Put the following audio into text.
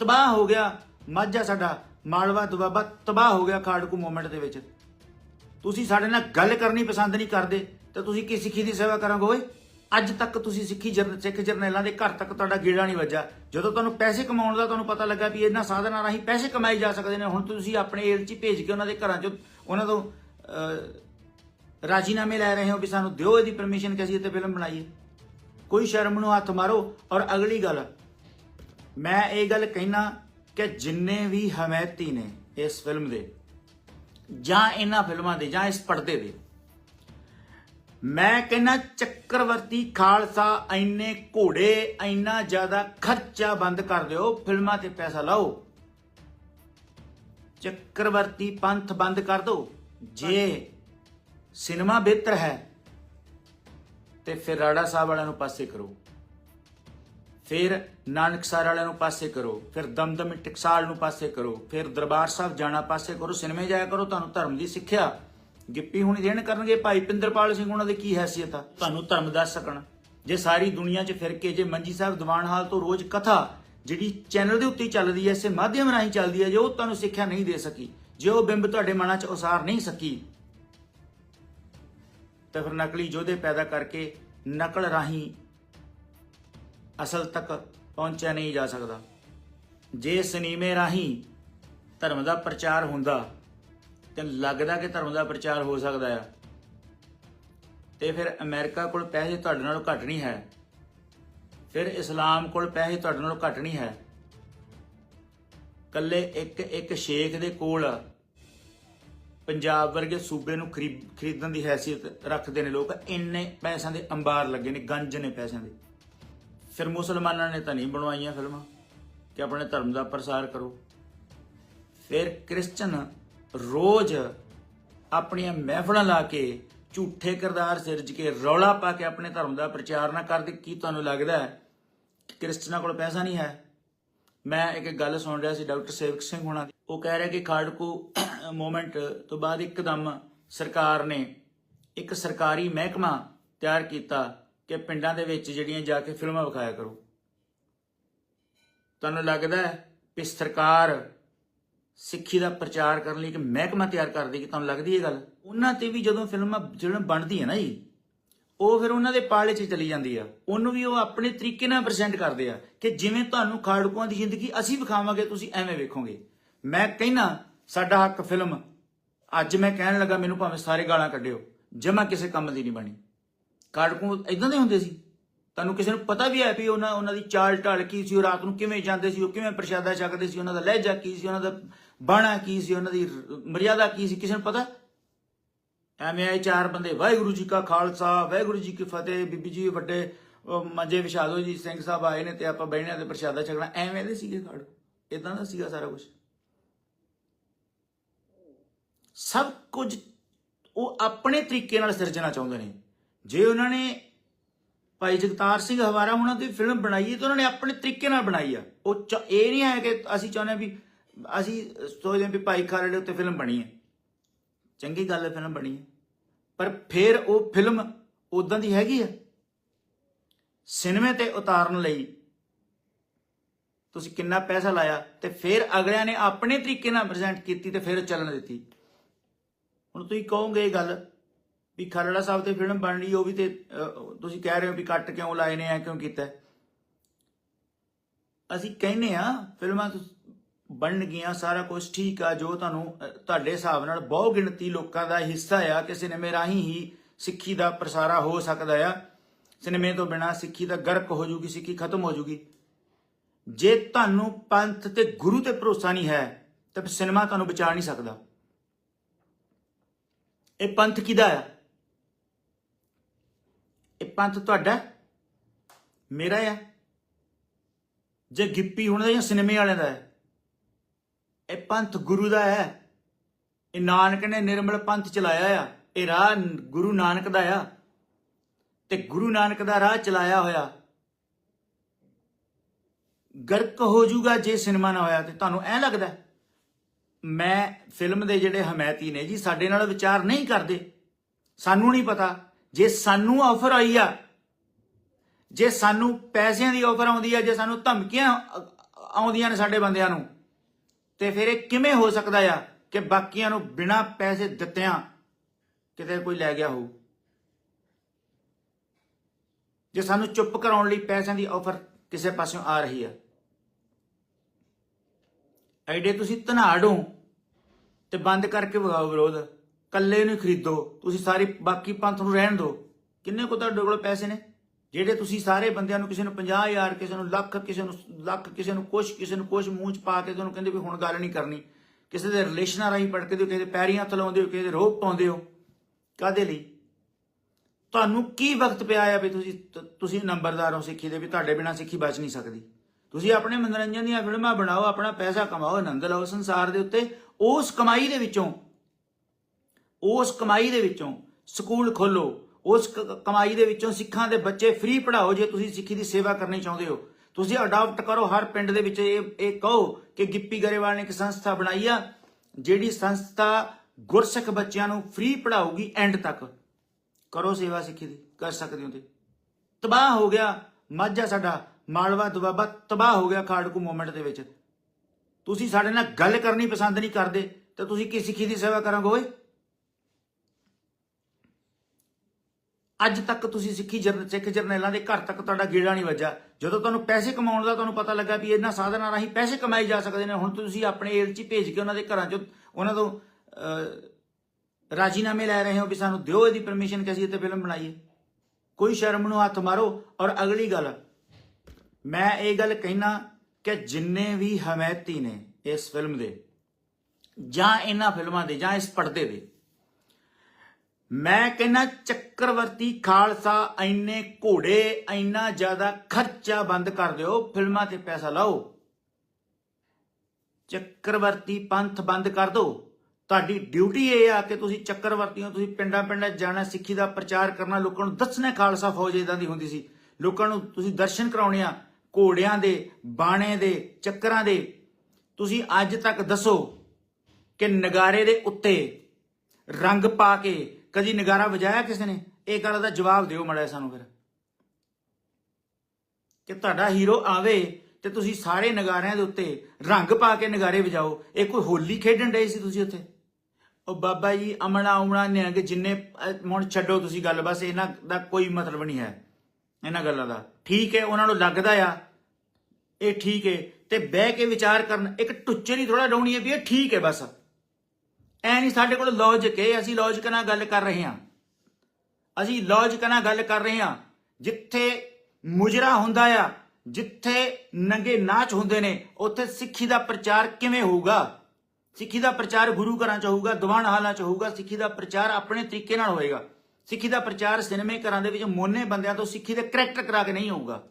ਤਬਾਹ ਹੋ ਗਿਆ। ਮਾਝਾ ਸਾਡਾ, ਮਾਲਵਾ ਦੁਆਬਾ ਤਬਾਹ ਹੋ ਗਿਆ ਖਾੜਕੂ ਮੂਵਮੈਂਟ ਦੇ ਵਿੱਚ। ਤੁਸੀਂ ਸਾਡੇ ਨਾਲ ਗੱਲ ਕਰਨੀ ਪਸੰਦ ਨਹੀਂ ਕਰਦੇ, ਤਾਂ ਤੁਸੀਂ ਕੀ ਸਿੱਖੀ ਦੀ ਸੇਵਾ ਕਰਾਂਗੇ ਓਏ? ਅੱਜ ਤੱਕ ਤੁਸੀਂ ਸਿੱਖੀ ਜਰ ਸਿੱਖ ਜਰਨੈਲਾਂ ਦੇ ਘਰ ਤੱਕ ਤੁਹਾਡਾ ਗੇੜਾ ਨਹੀਂ ਵੱਜਾ ਜਦੋਂ ਤੁਹਾਨੂੰ ਪੈਸੇ ਕਮਾਉਣ ਦਾ ਤੁਹਾਨੂੰ ਪਤਾ ਲੱਗਾ ਵੀ ਇਹਨਾਂ ਸਾਧਨਾਂ ਰਾਹੀਂ ਪੈਸੇ ਕਮਾਏ ਜਾ ਸਕਦੇ ਨੇ, ਹੁਣ ਤੁਸੀਂ ਆਪਣੇ ਏਲ 'ਚ ਭੇਜ ਕੇ ਉਹਨਾਂ ਦੇ ਘਰਾਂ 'ਚ, ਉਹਨਾਂ ਤੋਂ ਰਾਜੀਨਾਮੇ ਲੈ ਰਹੇ ਹੋ ਵੀ ਸਾਨੂੰ ਦਿਓ ਇਹਦੀ ਪਰਮਿਸ਼ਨ ਕਿ ਅਸੀਂ ਇੱਥੇ ਫਿਲਮ ਬਣਾਈਏ। ਕੋਈ ਸ਼ਰਮ ਨੂੰ ਹੱਥ ਮਾਰੋ ਔਰ ਅਗਲੀ ਗੱਲ ਮੈਂ ਇਹ ਗੱਲ ਕਹਿਣਾ ਕਿ ਜਿੰਨੇ ਵੀ ਹਮਾਇਤੀ ਨੇ ਇਸ ਫਿਲਮ ਦੇ, ਜਾਂ ਇਹਨਾਂ ਫਿਲਮਾਂ ਦੇ, ਜਾਂ ਇਸ ਪਰਦੇ ਦੇ, ਮੈਂ ਕਹਿੰਨਾ ਚੱਕਰਵਰਤੀ ਖਾਲਸਾ ਐਨੇ ਘੋੜੇ ਐਨਾ ਜ਼ਿਆਦਾ ਖਰਚਾ ਬੰਦ ਕਰ ਦਿਓ, ਫਿਲਮਾਂ ਤੇ ਪੈਸਾ ਲਾਓ। ਚੱਕਰਵਰਤੀ ਪੰਥ ਬੰਦ ਕਰ ਦਿਓ। ਜੇ ਸਿਨੇਮਾ ਬਿਹਤਰ ਹੈ, ਤੇ ਫਿਰ ਰਾੜਾ ਸਾਹਿਬ ਵਾਲਿਆਂ ਨੂੰ ਪਾਸੇ ਕਰੋ। ਫਿਰ ਨਾਨਕਸਰ ਵਾਲਿਆਂ ਨੂੰ ਪਾਸੇ ਕਰੋ, ਫਿਰ ਦਮਦਮ ਟਕਸਾਲ ਨੂੰ ਪਾਸੇ ਕਰੋ, ਫਿਰ ਦਰਬਾਰ ਸਾਹਿਬ ਜਾਣਾ ਪਾਸੇ ਕਰੋ, ਸਿਨੇਮੇ ਜਾਇਆ ਕਰੋ, ਤੁਹਾਨੂੰ ਧਰਮ ਦੀ ਸਿੱਖਿਆ ਗਿੱਪੀ ਹੁਣੀ ਦੇਣ ਕਰਨਗੇ। ਭਾਈ ਪਿੰਦਰਪਾਲ ਸਿੰਘ ਉਹਨਾਂ ਦੀ ਕੀ ਹੈਸੀਅਤ ਆ? ਤੁਹਾਨੂੰ ਧਰਮ ਦੱਸ ਸਕਣ। ਜੇ ਸਾਰੀ ਦੁਨੀਆ 'ਚ ਫਿਰ ਕੇ ਜੇ ਮੰਜੀ ਸਾਹਿਬ ਦੀਵਾਨ ਹਾਲ ਤੋਂ ਰੋਜ਼ ਕਥਾ ਜਿਹੜੀ ਚੈਨਲ ਦੇ ਉੱਤੇ ਚੱਲਦੀ ਹੈ ਇਸੇ ਮਾਧਿਅਮ ਰਾਹੀਂ ਚੱਲਦੀ ਹੈ ਜੇ ਉਹ ਤੁਹਾਨੂੰ ਸਿੱਖਿਆ ਨਹੀਂ ਦੇ ਸਕੀ, ਜੇ ਉਹ ਬਿੰਬ ਤੁਹਾਡੇ ਮਨਾਂ 'ਚ ਉਸਾਰ ਨਹੀਂ ਸਕੀ, ਤਾਂ ਫਿਰ ਨਕਲੀ ਯੋਧੇ ਪੈਦਾ ਕਰਕੇ ਨਕਲ ਰਾਹੀਂ ਅਸਲ ਤੱਕ ਪਹੁੰਚਿਆ ਨਹੀਂ ਜਾ ਸਕਦਾ। ਜੇ ਸਿਨੇਮੇ ਰਾਹੀਂ ਧਰਮ ਦਾ ਪ੍ਰਚਾਰ ਹੁੰਦਾ, ਤੇ ਲੱਗਦਾ ਕਿ ਧਰਮ ਦਾ ਪ੍ਰਚਾਰ ਹੋ ਸਕਦਾ ਆ। ਤੇ ਫਿਰ ਅਮਰੀਕਾ ਕੋਲ ਪੈਸੇ ਤੁਹਾਡੇ ਨਾਲੋਂ ਘੱਟ ਨਹੀਂ ਹੈ। ਫਿਰ ਇਸਲਾਮ ਕੋਲ ਪੈਸੇ ਤੁਹਾਡੇ ਨਾਲੋਂ ਘੱਟ ਨਹੀਂ ਹੈ। ਕੱਲੇ ਇੱਕ ਇੱਕ ਸ਼ੇਖ ਦੇ ਕੋਲ ਪੰਜਾਬ ਵਰਗੇ ਸੂਬੇ ਨੂੰ ਖਰੀਦ- ਖਰੀਦਣ ਦੀ ਹੈਸੀਅਤ ਰੱਖਦੇ ਨੇ ਲੋਕ। ਇੰਨੇ ਪੈਸਿਆਂ ਦੇ ਅੰਬਾਰ ਲੱਗੇ ਨੇ, ਗੰਜ ਨੇ ਪੈਸਿਆਂ ਦੇ। ਫਿਰ ਮੁਸਲਮਾਨਾਂ ਨੇ ਤਾਂ ਨਹੀਂ ਬਣਵਾਈਆਂ ਫਿਲਮਾਂ ਕਿ ਆਪਣੇ ਧਰਮ ਦਾ ਪ੍ਰਸਾਰ ਕਰੋ। ਫਿਰ ਕ੍ਰਿਸਚਨ ਰੋਜ਼ ਆਪਣੀਆਂ ਮਹਿਫਲਾਂ ਲਾ ਕੇ ਝੂਠੇ ਕਿਰਦਾਰ ਸਿਰਜ ਕੇ ਰੌਲਾ ਪਾ ਕੇ ਆਪਣੇ ਧਰਮ ਦਾ ਪ੍ਰਚਾਰ ਨਾ ਕਰਦੇ, ਕੀ ਤੁਹਾਨੂੰ ਲੱਗਦਾ ਹੈ ਕ੍ਰਿਸਚਨਾਂ ਕੋਲ ਪੈਸਾ ਨਹੀਂ ਹੈ? ਮੈਂ ਇੱਕ ਗੱਲ ਸੁਣ ਰਿਹਾ ਸੀ ਡਾਕਟਰ ਸੇਵਕ ਸਿੰਘ ਹੋਣਾ ਦੀ। ਉਹ ਕਹਿ ਰਿਹਾ ਕਿ ਖਾੜਕੂ ਮੂਵਮੈਂਟ ਤੋਂ ਬਾਅਦ ਇੱਕਦਮ ਸਰਕਾਰ ਨੇ ਇੱਕ ਸਰਕਾਰੀ ਮਹਿਕਮਾ ਤਿਆਰ ਕੀਤਾ ਕਿ ਪਿੰਡਾਂ ਦੇ ਵਿੱਚ ਜਿਹੜੀਆਂ ਜਾ ਕੇ ਫਿਲਮਾਂ ਵਿਖਾਇਆ ਕਰੋ। ਤੁਹਾਨੂੰ ਲੱਗਦਾ ਹੈ ਕਿ ਸਰਕਾਰ ਸਿੱਖੀ ਦਾ ਪ੍ਰਚਾਰ ਕਰਨ ਲਈ ਇੱਕ ਮਹਿਕਮਾ ਤਿਆਰ ਕਰਦੀ ਕਿ ਤੁਹਾਨੂੰ ਲੱਗਦੀ ਇਹ ਗੱਲ? ਉਹਨਾਂ ਤੇ ਵੀ ਜਦੋਂ ਫਿਲਮਾਂ ਜਿਹੜਾ ਬਣਦੀ ਹੈ ਨਾ ਜੀ, ਉਹ ਫਿਰ ਉਹਨਾਂ ਦੇ ਪਾਲੇ 'ਚ ਚਲੀ ਜਾਂਦੀ ਆ। ਉਹਨੂੰ ਵੀ ਉਹ ਆਪਣੇ ਤਰੀਕੇ ਨਾਲ ਪ੍ਰੈਜ਼ੈਂਟ ਕਰਦੇ ਆ ਕਿ ਜਿਵੇਂ ਤੁਹਾਨੂੰ ਖਾੜਕੂਆਂ ਦੀ ਜ਼ਿੰਦਗੀ ਅਸੀਂ ਵਿਖਾਵਾਂਗੇ, ਤੁਸੀਂ ਐਵੇਂ ਵੇਖੋਗੇ। ਮੈਂ ਕਹਿਣਾ ਸਾਡਾ ਹੱਕ ਫਿਲਮ, ਅੱਜ ਮੈਂ ਕਹਿਣ ਲੱਗਾ, ਮੈਨੂੰ ਭਾਵੇਂ ਸਾਰੇ ਗਾਲਾਂ ਕੱਢਿਓ, ਜਮਾ ਕਿਸੇ ਕੰਮ ਦੀ ਨਹੀਂ ਬਣੀ। ਖਾੜਕੂ ਇਦਾਂ ਦੇ ਹੁੰਦੇ ਸੀ? ਤੁਹਾਨੂੰ ਕਿਸੇ ਨੂੰ ਪਤਾ ਵੀ ਹੈ ਵੀ ਉਹਨਾਂ ਉਹਨਾਂ ਦੀ ਚਾਲ ਢਾਲ ਕੀ ਸੀ, ਉਹ ਰਾਤ ਨੂੰ ਕਿਵੇਂ ਜਾਂਦੇ ਸੀ, ਉਹ ਕਿਵੇਂ ਪ੍ਰਸ਼ਾਦਾ ਛਕਦੇ ਸੀ, ਉਹਨਾਂ ਦਾ ਲਹਿਜਾ ਕੀ ਸੀ, ਉਹਨਾਂ ਦਾ ਬਾਣਾ ਕੀ ਸੀ, ਉਹਨਾਂ ਦੀ ਮਰਿਆਦਾ ਕੀ ਸੀ, ਕਿਸੇ ਨੂੰ ਪਤਾ? ਐਵੇਂ ਆਏ ਚਾਰ ਬੰਦੇ, ਵਾਹਿਗੁਰੂ ਜੀ ਕਾ ਖਾਲਸਾ, ਵਾਹਿਗੁਰੂ ਜੀ ਕੀ ਫਤਿਹ, ਬੀਬੀ ਜੀ ਵੱਡੇ ਮੰਜੇ ਵਿਛਾ ਦਿਓ ਜੀ, ਸਿੰਘ ਸਾਹਿਬ ਆਏ ਨੇ ਤੇ ਆਪਾਂ ਬਹਿਣਾ ਤੇ ਪ੍ਰਸ਼ਾਦਾ ਛਕਣਾ। ਐਵੇਂ ਦੇ ਸੀਗੇ ਖੜ ਇਦਾਂ ਦਾ ਸੀਗਾ ਸਾਰਾ ਕੁਝ ਸਭ ਕੁਝ ਉਹ ਆਪਣੇ ਤਰੀਕੇ ਨਾਲ ਸਿਰਜਣਾ ਚਾਹੁੰਦੇ ਨੇ। ਜੇ ਉਹਨਾਂ ਨੇ ਭਾਈ ਜਗਤਾਰ ਸਿੰਘ ਹਵਾਰਾ ਉਹਨਾਂ ਦੀ ਫਿਲਮ ਬਣਾਈ ਹੈ ਤਾਂ ਉਹਨਾਂ ਨੇ ਆਪਣੇ ਤਰੀਕੇ ਨਾਲ ਬਣਾਈ ਆ। ਉਹ ਚ- ਇਹ ਨਹੀਂ ਹੈ ਕਿ ਅਸੀਂ ਚਾਹੁੰਦੇ ਹਾਂ ਵੀ ਅਸੀਂ ਸੋਚਦੇ ਹਾਂ ਵੀ ਭਾਈ ਖਾਲੜੇ ਦੇ ਉੱਤੇ ਫਿਲਮ ਬਣੀ ਹੈ। ਚੰਗੀ ਗੱਲ ਹੈ, ਫਿਲਮ ਬਣੀ ਹੈ। ਪਰ ਫਿਰ ਉਹ ਫਿਲਮ ਉਦਾਂ ਦੀ ਹੈਗੀ ਆ। ਸਿਨੇਮੇ ਤੇ ਉਤਾਰਨ ਲਈ ਤੁਸੀਂ ਕਿੰਨਾ ਪੈਸਾ ਲਾਇਆ ਤੇ ਫਿਰ ਅਗਲਿਆਂ ਨੇ ਆਪਣੇ ਤਰੀਕੇ ਨਾਲ ਪ੍ਰੈਜ਼ੈਂਟ ਕੀਤੀ ਤੇ ਫਿਰ ਚੱਲਣ ਦਿੱਤੀ। ਹੁਣ ਤੁਸੀਂ ਕਹੋਗੇ ਇਹ ਗੱਲ ਵੀ ਖਰੜਾ ਸਾਹਿਬ ਤੇ ਫਿਲਮ ਬਣ ਰਹੀ, ਉਹ ਵੀ ਤੇ ਤੁਸੀਂ ਕਹਿ ਰਹੇ ਹੋ ਵੀ ਕੱਟ ਕਿਉਂ ਲਾਏ ਨੇ, ਐ ਕਿਉਂ ਕੀਤਾ? ਅਸੀਂ ਕਹਿੰਨੇ ਆ ਫਿਲਮਾਂ ਤੁਸ- ਬਣ ਗਈਆਂ ਸਾਰਾ ਕੁਝ ਠੀਕ ਆ, ਜੋ ਤੁਹਾਨੂੰ ਤੁਹਾਡੇ ਹਿਸਾਬ ਨਾਲ ਬਹੁ ਗਿਣਤੀ ਲੋਕਾਂ ਦਾ ਹਿੱਸਾ ਆ ਕਿ ਸਿਨੇਮੇ ਰਾਹੀਂ ਹੀ ਸਿੱਖੀ ਦਾ ਪ੍ਰਸਾਰਾ ਹੋ ਸਕਦਾ ਆ। ਸਿਨੇਮੇ ਤੋਂ ਬਿਨਾ ਸਿੱਖੀ ਦਾ ਗਰਕ ਹੋ ਜੂਗੀ, ਸਿੱਖੀ ਖਤਮ ਹੋ ਜੂਗੀ। ਜੇ ਤੁਹਾਨੂੰ ਪੰਥ ਤੇ ਗੁਰੂ ਤੇ ਭਰੋਸਾ ਨਹੀਂ ਹੈ, ਤਾਂ ਸਿਨੇਮਾ ਤੁਹਾਨੂੰ ਬਚਾ ਨਹੀਂ ਸਕਦਾ। ਇਹ ਪੰਥ ਕਿਹਦਾ ਆ? ਪੰਥ ਤੁਹਾਡਾ? ਮੇਰਾ ਆ? ਜੇ ਗਿੱਪੀ ਹੁਣ ਦਾ ਜਾਂ ਸਿਨੇਮੇ ਵਾਲਿਆਂ ਦਾ ਹੈ ਇਹ ਪੰਥ ਗੁਰੂ ਦਾ ਹੈ ਇਹ ਨਾਨਕ ਨੇ ਨਿਰਮਲ ਪੰਥ ਚਲਾਇਆ ਆ। ਇਹ ਰਾਹ ਗੁਰੂ ਨਾਨਕ ਦਾ ਆ। ਤੇ ਗੁਰੂ ਨਾਨਕ ਦਾ ਰਾਹ ਚਲਾਇਆ ਹੋਇਆ। ਗਰਕ ਹੋ ਜਾਊਗਾ ਜੇ ਸਿਨੇਮਾ ਨਾ ਹੋਇਆ ਤੇ ਤੁਹਾਨੂੰ ਐ ਲੱਗਦਾ ਮੈਂ ਫਿਲਮ ਦੇ ਜਿਹੜੇ ਹਮਾਇਤੀ ਨੇ ਜੀ, ਸਾਡੇ ਨਾਲ ਵਿਚਾਰ ਨਹੀਂ ਕਰਦੇ। ਸਾਨੂੰ ਨਹੀਂ ਪਤਾ। ਜੇ ਸਾਨੂੰ ਆਫਰ ਆਈ ਆ, ਜੇ ਸਾਨੂੰ ਪੈਸਿਆਂ ਦੀ ਆਫਰ ਆਉਂਦੀ ਆ, ਜੇ ਸਾਨੂੰ ਧਮਕੀਆਂ ਆਉਂਦੀਆਂ ਨੇ ਸਾਡੇ ਬੰਦਿਆਂ ਨੂੰ, ਤੇ ਫਿਰ ਇਹ ਕਿਵੇਂ ਹੋ ਸਕਦਾ ਆ ਕਿ ਬਾਕੀਆਂ ਨੂੰ ਬਿਨਾਂ ਪੈਸੇ ਦਿੱਤਿਆਂ ਕਿਤੇ ਕੋਈ ਲੈ ਗਿਆ ਹੋਊ? ਜੇ ਸਾਨੂੰ ਚੁੱਪ ਕਰਾਉਣ ਲਈ ਪੈਸਿਆਂ ਦੀ ਆਫਰ ਕਿਸੇ ਪਾਸਿਓਂ ਆ ਰਹੀ ਆ। ਐਡੇ ਤੁਸੀਂ ਧਨਾੜ ਹੋ ਤੇ ਬੰਦ ਕਰਕੇ ਵਗਾਓ ਵਿਰੋਧ। ਕੱਲੇ ਨੂੰ ਹੀ ਖਰੀਦੋ, ਤੁਸੀਂ ਸਾਰੇ ਬਾਕੀ ਪੰਥ ਨੂੰ ਰਹਿਣ ਦਿਓ। ਕਿੰਨੇ ਕੋ ਤੁਹਾਡੇ ਕੋਲ ਪੈਸੇ ਨੇ? ਜਿਹੜੇ ਤੁਸੀਂ ਸਾਰੇ ਬੰਦਿਆਂ ਨੂੰ ਕਿਸੇ ਨੂੰ 50000 ਕਿਸੇ ਨੂੰ ਲੱਖ, ਕਿਸੇ ਨੂੰ ਲੱਖ, ਕਿਸੇ ਨੂੰ ਕੁਛ, ਕਿਸੇ ਨੂੰ ਕੁਛ ਮੂੰਹ ਚ ਪਾ ਕੇ ਤੁਹਾਨੂੰ ਕਹਿੰਦੇ ਵੀ ਹੁਣ ਗੱਲ ਨਹੀਂ ਕਰਨੀ। ਕਿਸੇ ਦੇ ਰਿਲੇਸ਼ਨਾਂ ਰਾਹੀਂ ਪੜਕਦੇ ਹੋ, ਕਿਸੇ ਦੇ ਪੈਰੀਆਂ ਥਲਾਉਂਦੇ ਹੋ, ਕਿਸੇ ਦੇ ਰੋਪ ਪਾਉਂਦੇ ਹੋ। ਕਾਦੇ ਲਈ? ਤੁਹਾਨੂੰ ਕੀ ਵਕਤ ਪਿਆ ਆ ਵੀ ਤੁਸੀਂ ਤੁਸੀਂ ਨੰਬਰਦਾਰ ਹੋ ਸਿੱਖੀ ਦੇ ਵੀ ਤੁਹਾਡੇ ਬਿਨਾ ਸਿੱਖੀ ਬਚ ਨਹੀਂ ਸਕਦੀ। ਤੁਸੀਂ ਆਪਣੇ ਮਨੋਰੰਜਨ ਦੀਆਂ ਫਿਲਮਾਂ ਬਣਾਓ, ਆਪਣਾ ਪੈਸਾ ਕਮਾਓ, ਆਨੰਦ ਲਓ, ਸੰਸਾਰ ਦੇ ਉੱਤੇ ਉਸ ਕਮਾਈ ਦੇ ਵਿੱਚੋਂ ਉਸ ਕਮਾਈ ਦੇ ਵਿੱਚੋਂ ਸਕੂਲ ਖੋਲੋ ਉਸ ਕ- ਕਮਾਈ ਦੇ ਵਿੱਚੋਂ ਸਿੱਖਾਂ ਦੇ ਬੱਚੇ ਫ੍ਰੀ ਪੜਾਓ ਜੇ ਤੁਸੀਂ ਸਿੱਖੀ ਦੀ ਸੇਵਾ ਕਰਨੀ ਚਾਹੁੰਦੇ ਹੋ। ਤੁਸੀਂ ਅਡਾਪਟ ਕਰੋ, ਹਰ ਪਿੰਡ ਦੇ ਵਿੱਚ ਇਹ ਇਹ ਕਹੋ ਕਿ ਗਿੱਪੀ ਗਰੇਵਾਲ ਨੇ ਇੱਕ ਸੰਸਥਾ ਬਣਾਈ ਆ, ਜਿਹੜੀ ਸੰਸਥਾ ਗੁਰਸਿੱਖ ਬੱਚਿਆਂ ਨੂੰ ਫ੍ਰੀ ਪੜਾਊਗੀ ਐਂਡ ਤੱਕ। ਕਰੋ ਸੇਵਾ ਸਿੱਖੀ ਦੀ, ਕਰ ਸਕਦੇ ਹੋ ਤੇ ਤਬਾਹ ਹੋ ਗਿਆ ਮਾਝਾ ਸਾਡਾ, ਮਾਲਵਾ ਦੁਆਬਾ ਤਬਾਹ ਹੋ ਗਿਆ ਖਾੜਕੂ ਮੂਵਮੈਂਟ ਦੇ ਵਿੱਚ। ਤੁਸੀਂ ਸਾਡੇ ਨਾਲ ਗੱਲ ਕਰਨੀ ਪਸੰਦ ਨਹੀਂ ਕਰਦੇ, ਤਾਂ ਤੁਸੀਂ ਕੀ ਸਿੱਖੀ ਦੀ ਸੇਵਾ ਕਰਾਂਗੇ ਓਏ? ਅੱਜ ਤੱਕ ਤੁਸੀਂ ਸਿੱਖੀ ਜਰਨ ਸਿੱਖ ਜਰਨੈਲਾਂ ਦੇ ਘਰ ਤੱਕ ਤੁਹਾਡਾ ਗੇੜਾ ਨਹੀਂ ਵੱਜਾ ਜਦੋਂ ਤੁਹਾਨੂੰ ਪੈਸੇ ਕਮਾਉਣ ਦਾ ਤੁਹਾਨੂੰ ਪਤਾ ਲੱਗਾ ਵੀ ਇਹਨਾਂ ਸਾਧਨਾਂ ਰਾਹੀਂ ਪੈਸੇ ਕਮਾਏ ਜਾ ਸਕਦੇ ਨੇ, ਹੁਣ ਤੁਸੀਂ ਆਪਣੇ ਏਲਚੀ ਭੇਜ ਕੇ ਉਹਨਾਂ ਦੇ ਘਰਾਂ 'ਚ ਉਹਨਾਂ ਤੋਂ ਰਾਜੀਨਾਮੇ ਲੈ ਰਹੇ ਹੋ ਵੀ ਸਾਨੂੰ ਦਿਓ ਇਹਦੀ ਪਰਮਿਸ਼ਨ ਕਿ ਅਸੀਂ ਇੱਥੇ ਫਿਲਮ ਬਣਾਈਏ। ਕੋਈ ਸ਼ਰਮ ਨੂੰ ਹੱਥ ਮਾਰੋ ਔਰ ਅਗਲੀ ਗੱਲ, ਮੈਂ ਇਹ ਗੱਲ ਕਹਿਣਾ ਕਿ ਜਿੰਨੇ ਵੀ ਹਮਾਇਤੀ ਨੇ ਇਸ ਫਿਲਮ ਦੇ, ਜਾਂ ਇਹਨਾਂ ਫਿਲਮਾਂ ਦੇ, ਜਾਂ ਇਸ ਪਰਦੇ ਦੇ ਮੈਂ ਕਹਿੰਦਾ ਚੱਕਰਵਰਤੀ ਖਾਲਸਾ, ਇੰਨੇ ਘੋੜੇ, ਇੰਨਾ ਜ਼ਿਆਦਾ ਖਰਚਾ ਬੰਦ ਕਰ ਦਿਓ, ਫਿਲਮਾਂ ਤੇ ਪੈਸਾ ਲਾਓ। ਚੱਕਰਵਰਤੀ ਪੰਥ ਬੰਦ ਕਰ ਦਿਓ ਤੁਹਾਡੀ ਡਿਊਟੀ ਇਹ ਆ ਕਿ ਤੁਸੀਂ ਚੱਕਰਵਰਤੀਆਂ, ਤੁਸੀਂ ਪਿੰਡਾਂ ਪਿੰਡਾਂ ਜਾਣਾ, ਸਿੱਖੀ ਦਾ ਪ੍ਰਚਾਰ ਕਰਨਾ, ਲੋਕਾਂ ਨੂੰ ਦੱਸਣਾ ਖਾਲਸਾ ਫੌਜ ਇਦਾਂ ਦੀ ਹੁੰਦੀ ਸੀ। ਲੋਕਾਂ ਨੂੰ ਤੁਸੀਂ ਦਰਸ਼ਨ ਕਰਾਉਣੇ ਆ, ਘੋੜਿਆਂ ਦੇ, ਬਾਣੇ ਦੇ, ਚੱਕਰਾਂ ਦੇ। ਤੁਸੀਂ ਅੱਜ ਤੱਕ ਦੱਸੋ ਕਿ ਨਗਾਰੇ ਦੇ ਉੱਤੇ ਰੰਗ ਪਾ ਕੇ ਕਦੀ ਨਗਾਰਾ ਵਜਾਇਆ ਕਿਸੇ ਨੇ? ਇਹ ਗੱਲ ਦਾ ਜਵਾਬ ਦਿਓ ਮੜਾ ਸਾਨੂੰ ਫਿਰ। ਕਿ ਤੁਹਾਡਾ ਹੀਰੋ ਆਵੇ ਤੇ ਤੁਸੀਂ ਸਾਰੇ ਨਗਾਰਿਆਂ ਦੇ ਉੱਤੇ ਰੰਗ ਪਾ ਕੇ ਨਗਾਰੇ ਵਜਾਓ। ਇਹ ਕੋਈ ਹੋਲੀ ਖੇਡਣ ਡਏ ਸੀ ਤੁਸੀਂ ਉੱਥੇ? ਉਹ ਬਾਬਾ ਜੀ ਅਮਣਾ ਉਮਣਾ ਨਿਹੰਗ ਜਿੰਨੇ ਹੁਣ ਛੱਡੋ ਤੁਸੀਂ ਗੱਲ, ਬਸ ਇਹਨਾਂ ਦਾ ਕੋਈ ਮਤਲਬ ਨਹੀਂ ਹੈ। ਇਹਨਾਂ ਗੱਲਾਂ ਦਾ। ਠੀਕ ਹੈ, ਉਹਨਾਂ ਨੂੰ ਲੱਗਦਾ ਆ। ਇਹ ਠੀਕ ਹੈ। ਤੇ ਬਹਿ ਕੇ ਵਿਚਾਰ ਕਰਨ, ਇੱਕ ਟੁੱਚੇ ਨਹੀਂ ਥੋੜਾ ਡਾਉਣੀ ਹੈ ਵੀ ਇਹ ਠੀਕ ਹੈ ਬਸ। ਐ ਨਹੀਂ ਸਾਡੇ ਕੋਲ ਲੌਜਿਕ ਹੈ ਅਸੀਂ ਲੌਜਿਕ ਨਾਲ ਗੱਲ ਕਰ ਰਹੇ ਹਾਂ। ਅਸੀਂ ਲੌਜਿਕ ਨਾਲ ਗੱਲ ਕਰ ਰਹੇ ਹਾਂ। ਜਿੱਥੇ ਮੁਜਰਾ ਹੁੰਦਾ ਆ, ਜਿੱਥੇ ਨੰਗੇ ਨਾਚ ਹੁੰਦੇ ਨੇ, ਉੱਥੇ ਸਿੱਖੀ ਦਾ ਪ੍ਰਚਾਰ ਕਿਵੇਂ ਹੋਊਗਾ? ਸਿੱਖੀ ਦਾ ਪ੍ਰਚਾਰ ਗੁਰੂ ਘਰਾਂ ਚ ਹੋਊਗਾ, ਦੀਵਾਨ ਹਾਲਾਂ ਚ ਹੋਊਗਾ, ਸਿੱਖੀ ਦਾ ਪ੍ਰਚਾਰ ਆਪਣੇ ਤਰੀਕੇ ਨਾਲ ਹੋਏਗਾ। ਸਿੱਖੀ ਦਾ ਪ੍ਰਚਾਰ ਸਿਨੇਮੇ ਘਰਾਂ ਦੇ ਵਿੱਚ ਮੋਨੇ ਬੰਦਿਆਂ ਤੋਂ ਸਿੱਖੀ ਦੇ ਕਰੈਕਟਰ ਕਰਾ ਕੇ ਨਹੀਂ ਹੋਊਗਾ।